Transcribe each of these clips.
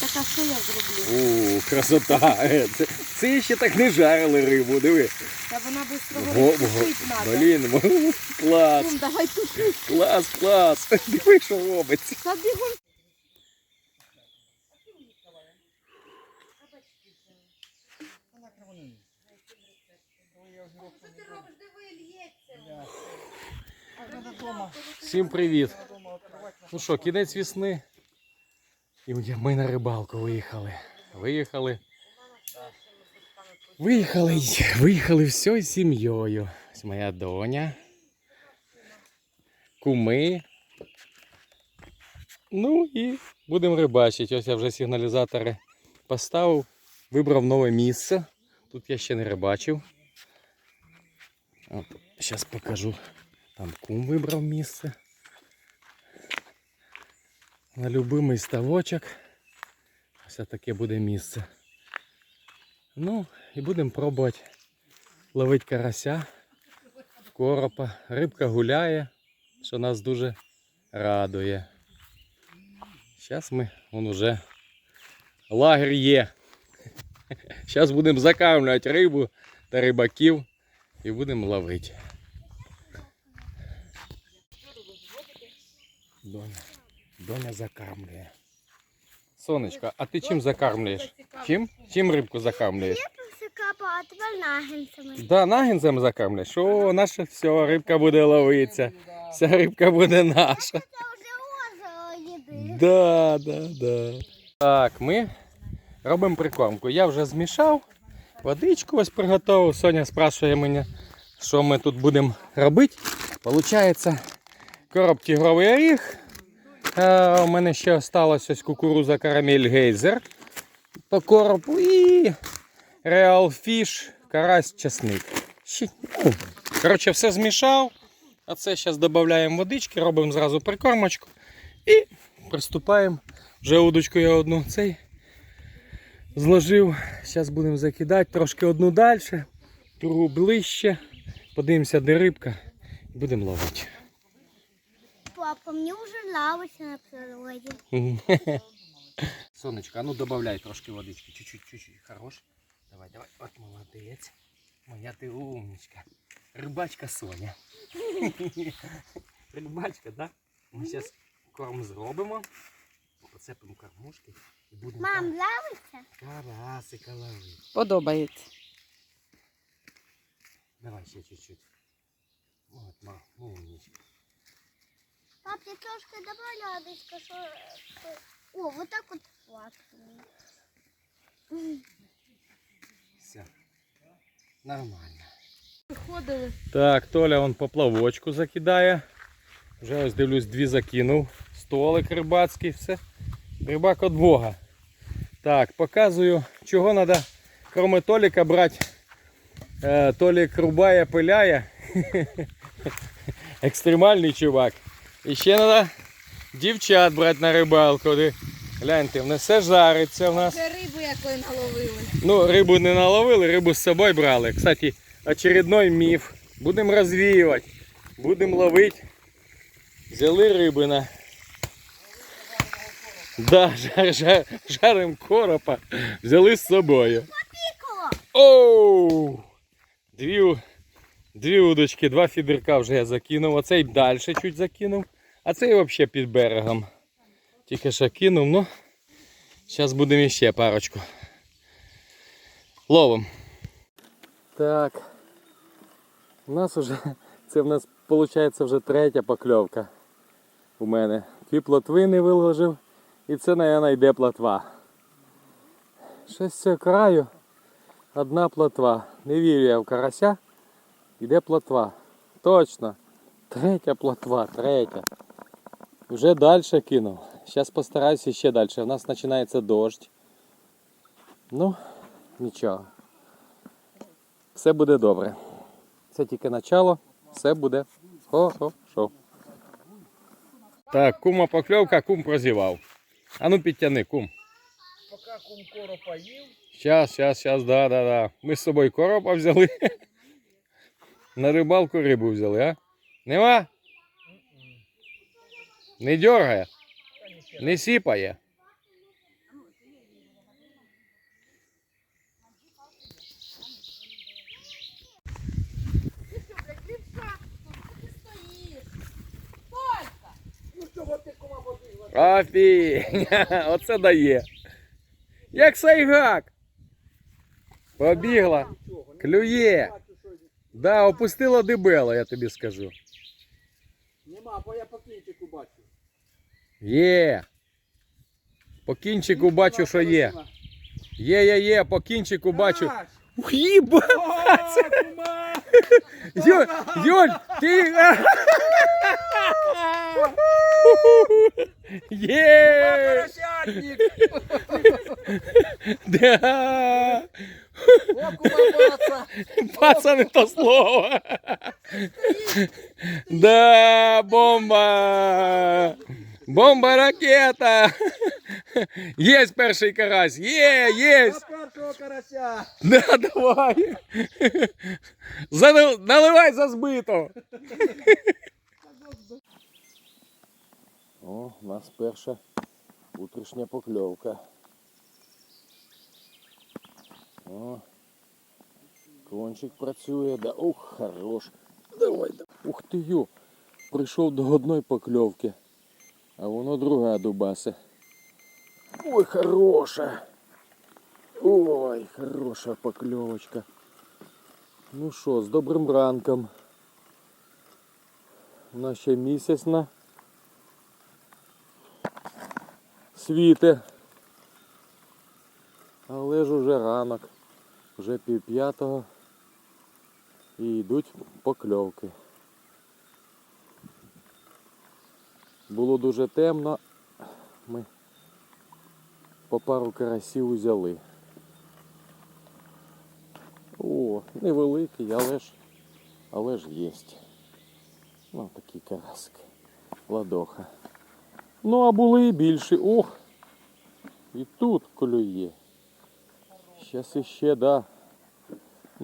Так а що я зроблю? О, красота. Е, Це, це ще так не жарили рибу, диви. Та вона швидко тушить треба. блін, клас, Бум, давай тушить. клас, клас. Диви, що робиться. Та бігом. Всім привіт. Ну що, кінець весни. І ми на рибалку виїхали. Виїхали. Виїхали, виїхали всією сім'єю. Ось моя доня. Куми. Ну і будемо рибачити. Ось я вже сигналізатори поставив. Вибрав нове місце. Тут я ще не рибачив. От, зараз покажу. Там кум вибрав місце. На любимий ставочок. Ось таке буде місце. Ну, і будемо пробувати ловити карася, коропа. Рибка гуляє, що нас дуже радує. Зараз ми, вон уже лагерь є. Зараз будемо закармлювати рибу та рибаків і будемо ловити. Доня, Доня закармлює. Сонечко, а ти чим закармлюєш? Чим? Чим рибку закармлюєш? А нагінцями. Да, нагінцем закармлюєш. О, наша все, рибка буде ловитися. Вся рибка буде наша. Да, да, да. Так, ми робимо прикормку. Я вже змішав, водичку ось приготував. Соня спрашує мене, що ми тут будемо робити. Получається, короб тігровий оріх. Е, у мене ще осталось ось кукуруза карамель гейзер по коробу і реал фіш, карась, часник. Ну, Коротше, все змішав. А це зараз додаємо водички, робимо зразу прикормочку. І приступаємо. Вже удочку я одну цей зложив. Зараз будемо закидати трошки одну далі, другу ближче. Подивимося, де рибка. І будемо ловити. Папа, мені вже лавиться на природі. Сонечко, а ну добавляй трошки водички. Чуть-чуть, чуть-чуть. Хорош. Давай, давай. От молодець. Моя ти умничка. Рибачка Соня. Рибачка, так? Да? Ми зараз корм зробимо. Поцепимо кормушки і будемо Мам, там лавиться? карасика ловити. Подобається. Давай ще чуть-чуть. От, ма, умничка. Пап, я трошки добавляю водичку, що... О, вот так от хватить. Все. Нормально. Виходили. Так, Толя он поплавочку закидає. Вже ось дивлюсь, дві закинув. Столик рибацький, все. Рибак від Бога. Так, показую, чого треба, кроме Толіка, брати. Е, Толік рубає, пиляє. Екстремальний чувак. І ще треба дівчат брати на рибалку. Гляньте, в нас все жариться в нас. Це рибу якої наловили. Ну, рибу не наловили, рибу з собою брали. Кстати, очередной міф. Будемо розвіювати. Будемо ловити. Взяли рибина. Да, жар, жар, жарим коропа. Взяли з собою. Оу! Дві, дві удочки, два фідерка вже я закинув. Оцей далі чуть закинув. А цей взагалі під берегом. Тільки що кинув, ну. Зараз будемо ще парочку. Ловом. Так. У нас вже, це в нас виходить вже третя покльовка у мене. Дві плотви не виложив. І це, мабуть, йде плотва. Щось з цього краю. Одна плотва. Не вірю я в карася. Іде плотва. Точно. Третя плотва, третя. Вже далі кинув. Зараз постараюся ще далі. У нас починається дощ. Ну, нічого. Все буде добре. Це тільки начало. Все буде хорошо. Так, кума покльовка, кум прозівав. А ну підтяни, кум. Поки кум коропа їв, Щас, щас, щас, да, да, да. Ми з собою коропа взяли. На рибалку рибу взяли, а? Нема? Не дергає? Не сіпає? Офігеть, оце дає. Як сайгак. Побігла. Клює. Да, опустила дебела, я тобі скажу. нема, бо я по кінчику бачу. Є. По кінчику бачу, що є. Є, є, є, по кінчику бачу. Аж! Ух, Їба! О, кума! Юль, Юль, ти. Є! Поросятник! Да! О, кума, то слово. Да, бомба. Бомба ракета. Есть перший карась. Є, першого карася! Да, давай. Наливай за збито. О, у нас перша утрішня покльовка. О, кончик працює, да. Ух, хорош. Давай, давай. Ух ти ю. Прийшов до одної покльовки, а воно друга дубасе. Ой, хороша. Ой, хороша покльовочка. Ну що, з добрим ранком. У нас ще місяць на світе. Але ж уже ранок, вже пів п'ятого і йдуть покльовки. Було дуже темно, ми по пару карасів взяли. О, невеликий, але ж, але ж єсть. Ну, такий карасик. Ладоха. Ну, а були і більші. Ох! І тут клює. Щас іще, да.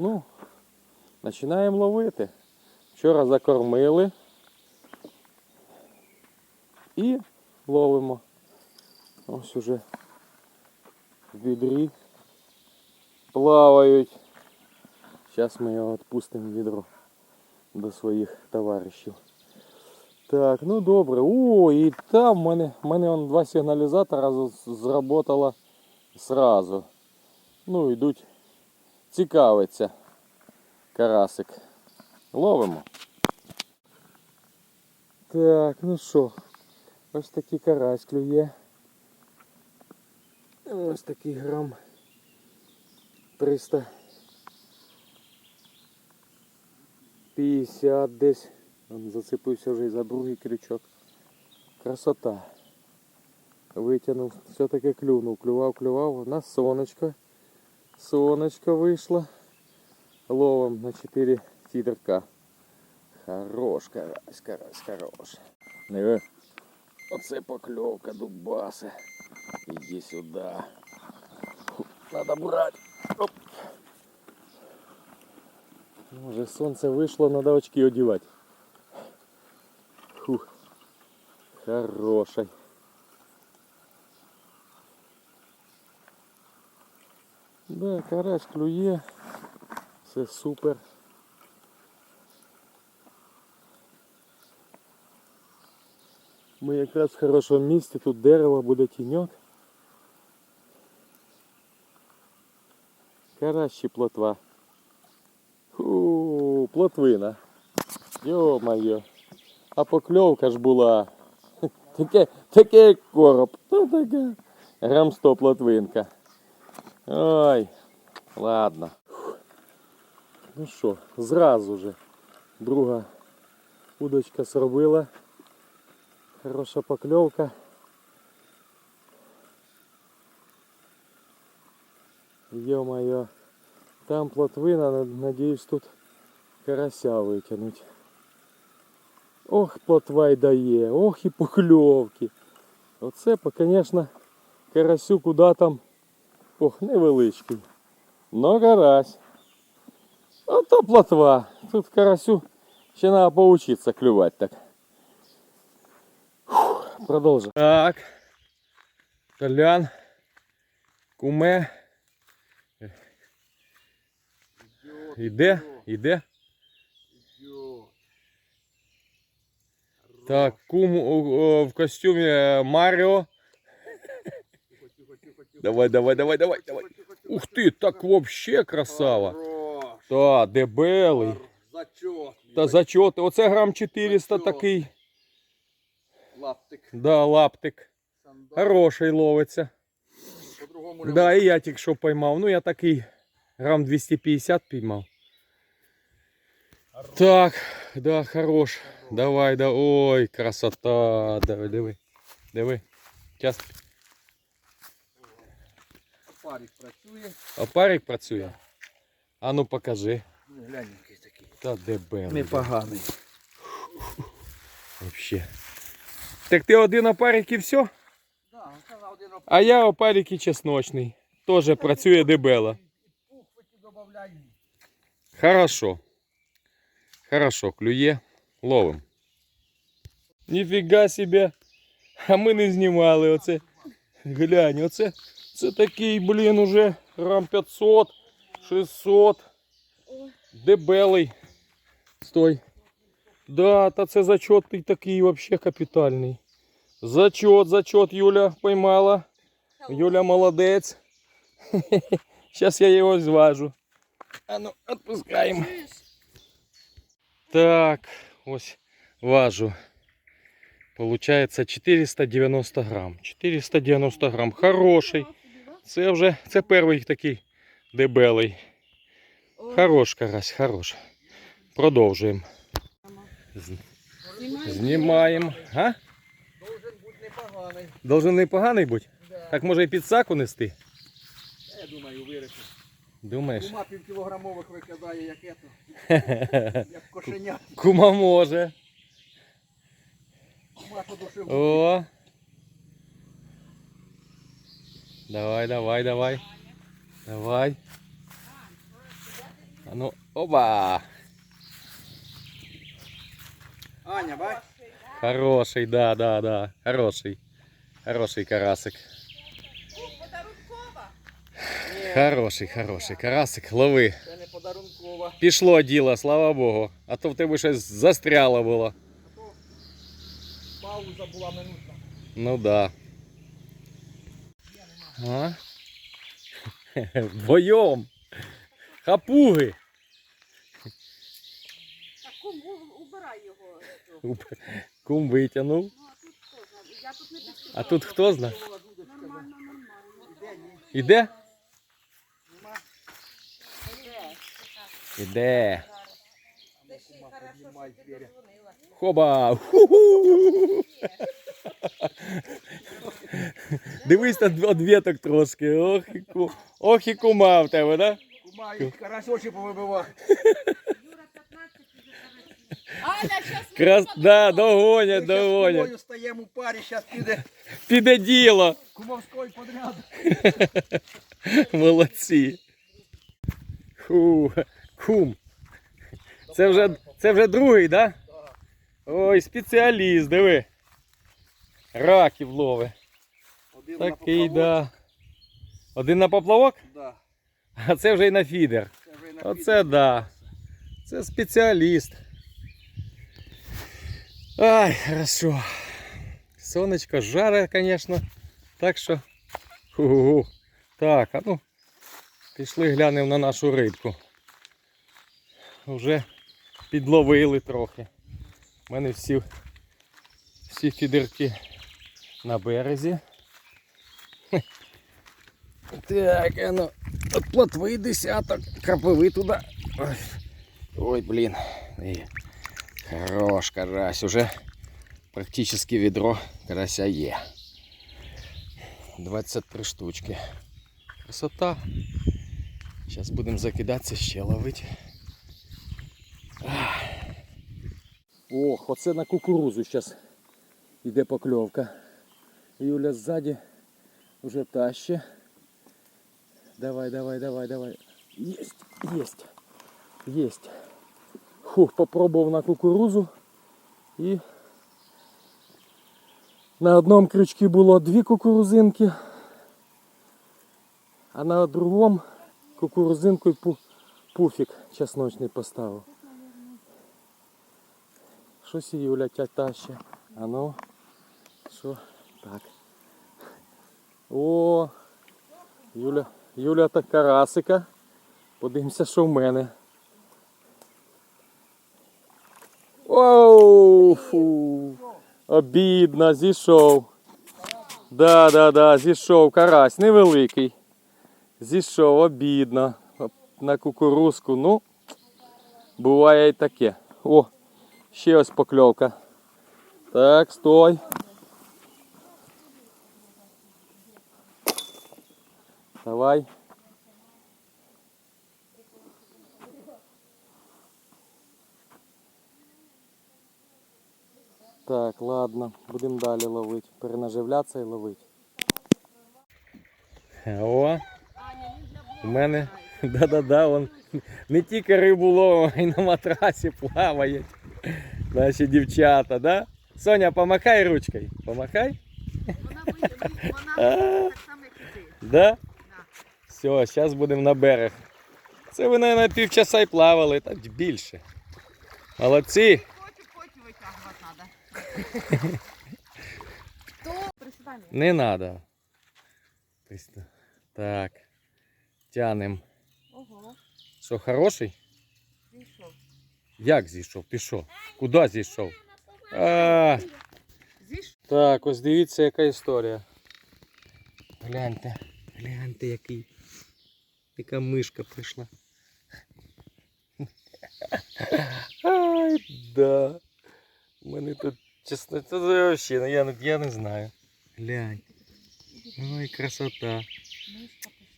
Ну, починаємо ловити. Вчора закормили. І ловимо. Ось уже в відрі плавають. Зараз ми його відпустимо в відро до своїх товаришів. Так, ну добре. О, і там в мене, в мене два сигналізатора зработало сразу. Ну, йдуть цікавиться карасик. Ловимо. Так, ну що, ось такий карась клює. Ось такий грам 300. 50 десь. Он зацепився вже і за другий крючок. Красота. Витягнув, все-таки клюнув, клював, клював. У нас сонечко. Сонечко вийшло. Ловом на 4 фідерка. Хорош карась, карась, хорош. Диви. Оце покльовка дубаси. Іди сюди. Фу, Надо брати. Оп. Уже сонце вийшло, надо очки одівати. Фух. Хороший. Да, карась клює. Все супер. Ми якраз в хорошому місці, тут дерево буде тіньок. Карась чи плотва. Фу, плотвина. Йо-моє. А покльовка ж була. Таке, таке короб. Та таке. Грам 100 плотвинка. Ой, ладно. Ну що, зразу же. Друга удочка зробила. Хороша покльовка. Ё-моё. Там плотвина, на- надіюсь, тут карася витягнуть. Ох, плотва й дає, ох і покльовки. Оце, конечно, карасю куди там. Ох, невеличкий. Но карась. Ото плотва. Тут карасю Ще треба поучитися клювати так. Фух, Продовжуємо. Так. Толян. Куме. Идет, Іде, іде. идет. Так, кум о, о, в костюмі е, Маріо. Тихо, тихо, тихо, тихо. Давай, давай, давай, давай, давай. Ух ти, так вообще красава. Та, дебелий. Хор- Зачет. Та зачоти. Оце грам 400 такий. Лаптик. Да, лаптик. Хороший ловиться. Да, і я тільки що поймав. Ну я такий грам 250 піймав. Так, да, хорош. Давай, да. Ой, красота. Давай, диви. Диви. Зараз Парик працює. опарик працює. А ну покажи. Ну, глянь, який такий. Та дебелий. Непоганий. Вообще. Так ти один опарик і все? Да, сказав один оп- А я опарик і чесночний. Тоже працює дебело. Пух хоч і добавляй. Хорошо. Хорошо, клює. Ловим. Ніфіга себе. А ми не знімали оце. Глянь, оце. Це такий, блін, уже грам 500, 600. Дебелий. Стой. Да, та це зачетний такий вообще капітальний. Зачет, зачет, Юля поймала. Юля молодець. Зараз я його зважу. А ну, відпускаємо. Так, ось важу. Получається 490 грам. 490 грам. Хороший. Це вже це перший такий дебелий. Хорош карась, хорош. Продовжуємо. Знімаємо. А? Должен бути непоганий. Должен непоганий бути? Да. Так може і під саку нести? Я думаю, вирішив. Думаєш? Кума півкілограмових викидає, як ето. Як кошеня. Кума може. Кума подушив. О. Давай, давай, давай. Давай. А ну, оба. Аня, бач? Хороший, да, да, да. Хороший. Хороший карасик. Хороший, хороший карасик. Лови. це не подарункова. Пішло діло, слава Богу. А то в тебе щось застряло було. А то пауза була минутна. Ну да. А? Вдвоєм. Хапуги. Так, кум, убирай його. Кум витягнув. Ну, а тут хто знає? Я тут не підступала. А тут хто знає? Нормально, нормально. Іде. Іде? Іде. Хоба. Ху-ху. Дивись на дв- одвіток трошки. Ох, і ку- Ох і кума в тебе, да? Кума, і карась очі повибивав. Аня, щас Крас... Да, догонять, Ми догонять. кумою стаємо у парі, зараз піде Піде діло. кумовський подряд. Молодці. Фу, кум. Це вже, це вже другий, да? Ой, спеціаліст, диви. Раків лови. Один на Такий, поплавок. да. Один на поплавок, Да. а це вже й на фідер. Це вже й на Оце піде. да. Це спеціаліст. Ай, хорошо. Сонечко жаре, звісно. Так що. Ху-ху-ху. Так, а ну. Пішли глянемо на нашу рибку. Вже підловили трохи. У мене всі, всі фідерки на березі. Хе. Так, а ну. От плотви десяток, крапиви туди. Ой, Ой блін. І Хорош карась. Уже практично відро карася є. 23 штучки. Красота. Зараз будемо закидатися, ще ловити. Ох, оце на кукурузу зараз йде покльовка. Юля ззаді вже таще. Давай, давай, давай, давай. Есть, есть, есть. Фух, попробував на кукурузу і на одному крючку було дві кукурузинки, а на другому кукурузинку пуфік чесночний поставив. Щось Юля тя таще. А ну, що? Так. О, Юля, Юля та карасика. Подивимося, що в мене. Оу, фу. Обідно, зійшов. Да, да, да, зійшов. Карась невеликий. Зійшов, обідно. На кукурузку, ну, буває і таке. О, ще ось покльовка. Так, стой. Давай. Так, ладно, будемо далі ловити. Перенаживлятися і ловити. О, у мене, да-да-да, он не тільки рибу ловимо, а й на матрасі плавають. Наші дівчата, да? Соня, помахай ручкою. Помахай. Вона вийде, вона так само, як і ти. Да? Все, зараз будемо на берег. Це ви, мабуть, півчаса й плавали, так більше. Молодці. Хочу, хочу витягувати треба. Хто? Присідання. Не треба. Так. Тянем. Ого, Що, хороший? зійшов. Як зійшов? Ти що? Куди зійшов? А, так, ось дивіться, яка історія. Гляньте, гляньте, який. Яка мишка прийшла. Ай, да. У мене тут, чесно, це взагалі, ну, я, я не знаю. Глянь. Ой, красота.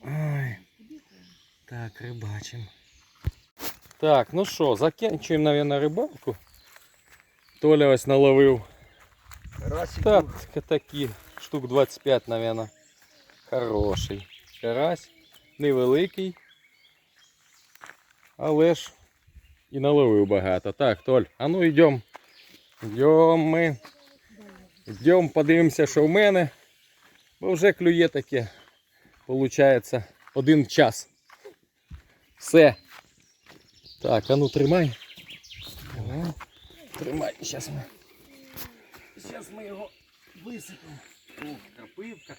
Ой. Так, рибачимо. Так, ну що, закінчуємо, мабуть, рибалку. Толя ось наловив. Так, такі штук 25, мабуть. Хороший. Карась. Невеликий. Але ж і наловив багато. Так, Толь, а ну йдемо. Йдемо ми. Йдемо, подивимося, що в мене. Бо вже клює таке. Получається один час. Все. Так, а ну тримай. Ага. Тримай, зараз ми. Зараз ми його висипемо. О, крапивка.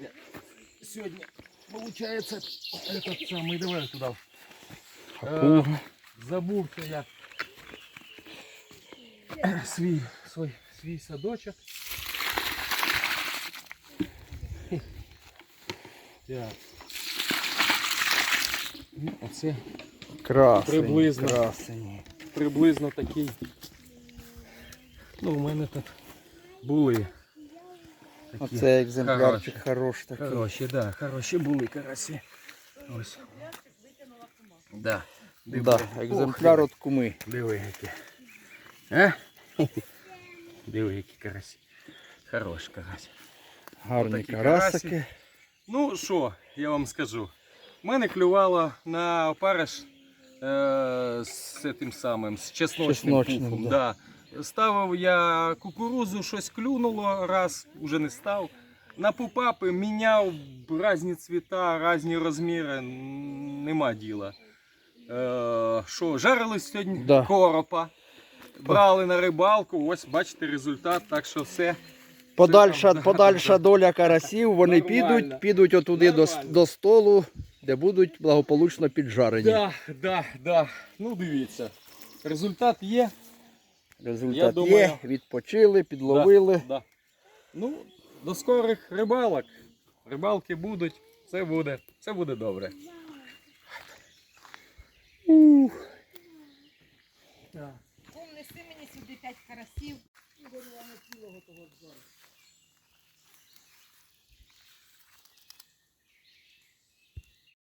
Я Сьогодні, виходить, этот самий, давай туди. Е, забувся я свій, свій, свій садочок. Так. Ну, Оце Красень. Приблизно. Красень. приблизно такий. Ну, у мене тут були. Такі. Оце екземплярчик хороший такий. Хороші, да, хороші були карасі. Ось. Да. Диви. Да, екземпляр диви. от куми. Диви які. А? Диви які карасі. Хорош карась. Гарні карасики. Ну що, я вам скажу. У мене клювало на опариш е, з тим самим, з чесночним, Чесночним, пуфом. да. Да. Ставив я кукурузу, щось клюнуло, раз уже не став. На пупапи міняв різні цвіта, різні розміри, нема діла. Е, що, жарили сьогодні Да. коропа, брали на рибалку, ось бачите результат, так що все. Подальша, там, подальша доля карасів, вони Нормально. підуть, підуть отуди до, Нормально. до столу, де будуть благополучно піджарені. Да, да, да. Ну дивіться. Результат є. Результат Я думаю- є, відпочили, підловили. Да, да. Ну, до скорих рибалок. Рибалки будуть, все буде, все буде добре. Ух. Кум, неси мені сюди п'ять карасів.